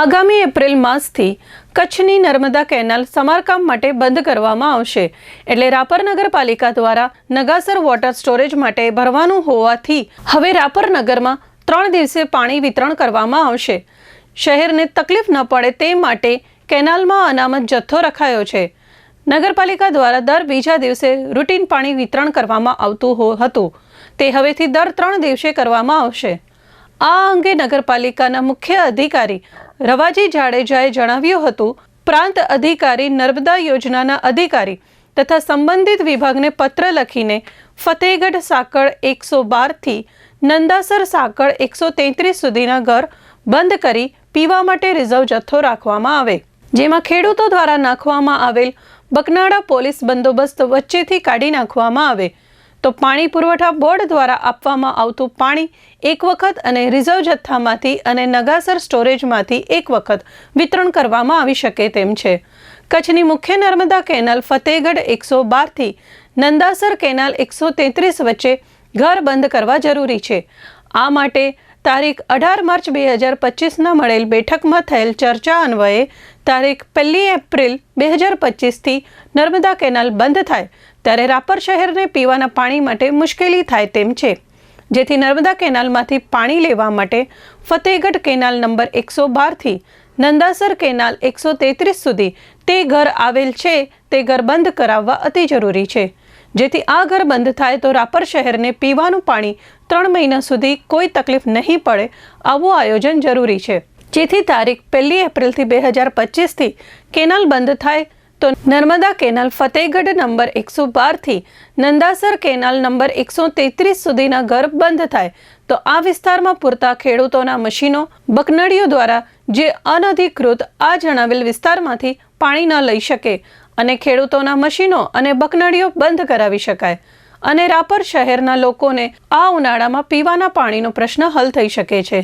આગામી એપ્રિલ માસથી કચ્છની નર્મદા કેનાલ સમારકામ માટે બંધ કરવામાં આવશે. એટલે રાપર નગરપાલિકા દ્વારા નગાસર વોટર સ્ટોરેજ માટે ભરવાનું હોવાથી હવે રાપર નગરમાં ત્રણ દિવસે પાણી વિતરણ કરવામાં આવશે. શહેરને તકલીફ ન પડે તે માટે કેનાલમાં અનામત જથ્થો રખાયો છે. નગરપાલિકા દ્વારા દર બીજા દિવસે રૂટીન પાણી વિતરણ કરવામાં આવતું હતું. તે હવેથી દર ત્રણ દિવસે કરવામાં આવશે. આ અંગે નગરપાલિકાના મુખ્ય અધિકારી રવાજી જાડેજાએ જણાવ્યું હતું, પ્રાંત અધિકારી નર્મદા યોજનાના અધિકારી તથા સંબંધિત વિભાગને પત્ર લખીને ફતેહગઢ સાંકળ એકસો બારથી નંદાસર સાંકળ એકસો તેત્રીસ સુધીના ઘર બંધ કરી પીવા માટે રિઝર્વ જથ્થો રાખવામાં આવે. જેમાં ખેડૂતો દ્વારા નાખવામાં આવેલ બકનાળા પોલીસ બંદોબસ્ત વચ્ચેથી કાઢી નાખવામાં આવે. તો પાણી પુરવઠા બોર્ડ દ્વારા આપવામાં આવતું પાણી એક વખત અને રિઝર્વ જથ્થામાંથી અને નગાસર સ્ટોરેજમાંથી એક વખત વિતરણ કરવામાં આવી શકે તેમ છે. કચ્છની મુખ્ય નર્મદા કેનાલ ફતેહગઢ એકસો બારથી નંદાસર કેનાલ એકસો તેત્રીસ વચ્ચે ઘર બંધ કરવા જરૂરી છે. આ માટે તારીખ અઢાર માર્ચ બે હજાર પચીસના મળેલ બેઠકમાં થયેલ ચર્ચા અન્વયે તારીખ પહેલી એપ્રિલ બે હજાર પચીસથી નર્મદા કેનાલ બંધ થાય ત્યારે રાપર શહેરને પીવાના પાણી માટે મુશ્કેલી થાય તેમ છે. જેથી નર્મદા કેનાલમાંથી પાણી લેવા માટે ફતેહગઢ કેનાલ નંબર એકસો બારથી નંદાસર કેનાલ એકસો તેત્રીસ સુધી તે ઘર આવેલ છે તે ઘર બંધ કરાવવા અતિ જરૂરી છે. જેથી આ ઘર બંધ થાય તો રાપર શહેરને પીવાનું પાણી ત્રણ મહિના સુધી કોઈ તકલીફ નહીં પડે, આવું આયોજન જરૂરી છે. જેથી તારીખ પહેલી એપ્રિલથી બે હજાર પચીસથી કેનાલ બંધ થાય તો નર્મદા કેનાલ ફતેહગઢ નંબર એકસો બારથી નંદાસર કેનાલ નંબર એકસો તેત્રીસ સુધીના ઘર બંધ થાય તો આ વિસ્તારમાં પૂરતા ખેડૂતોના મશીનો બકનડીઓ દ્વારા જે અનધિકૃત આ જણાવેલ વિસ્તારમાંથી પાણી ન લઈ શકે. અને ખેડૂતોના મશીનો અને બકનડીઓ બંધ કરાવી શકાય. અને રાપર શહેરના લોકોને આ ઉનાળામાં પીવાના પાણીનો પ્રશ્ન હલ થઈ શકે છે.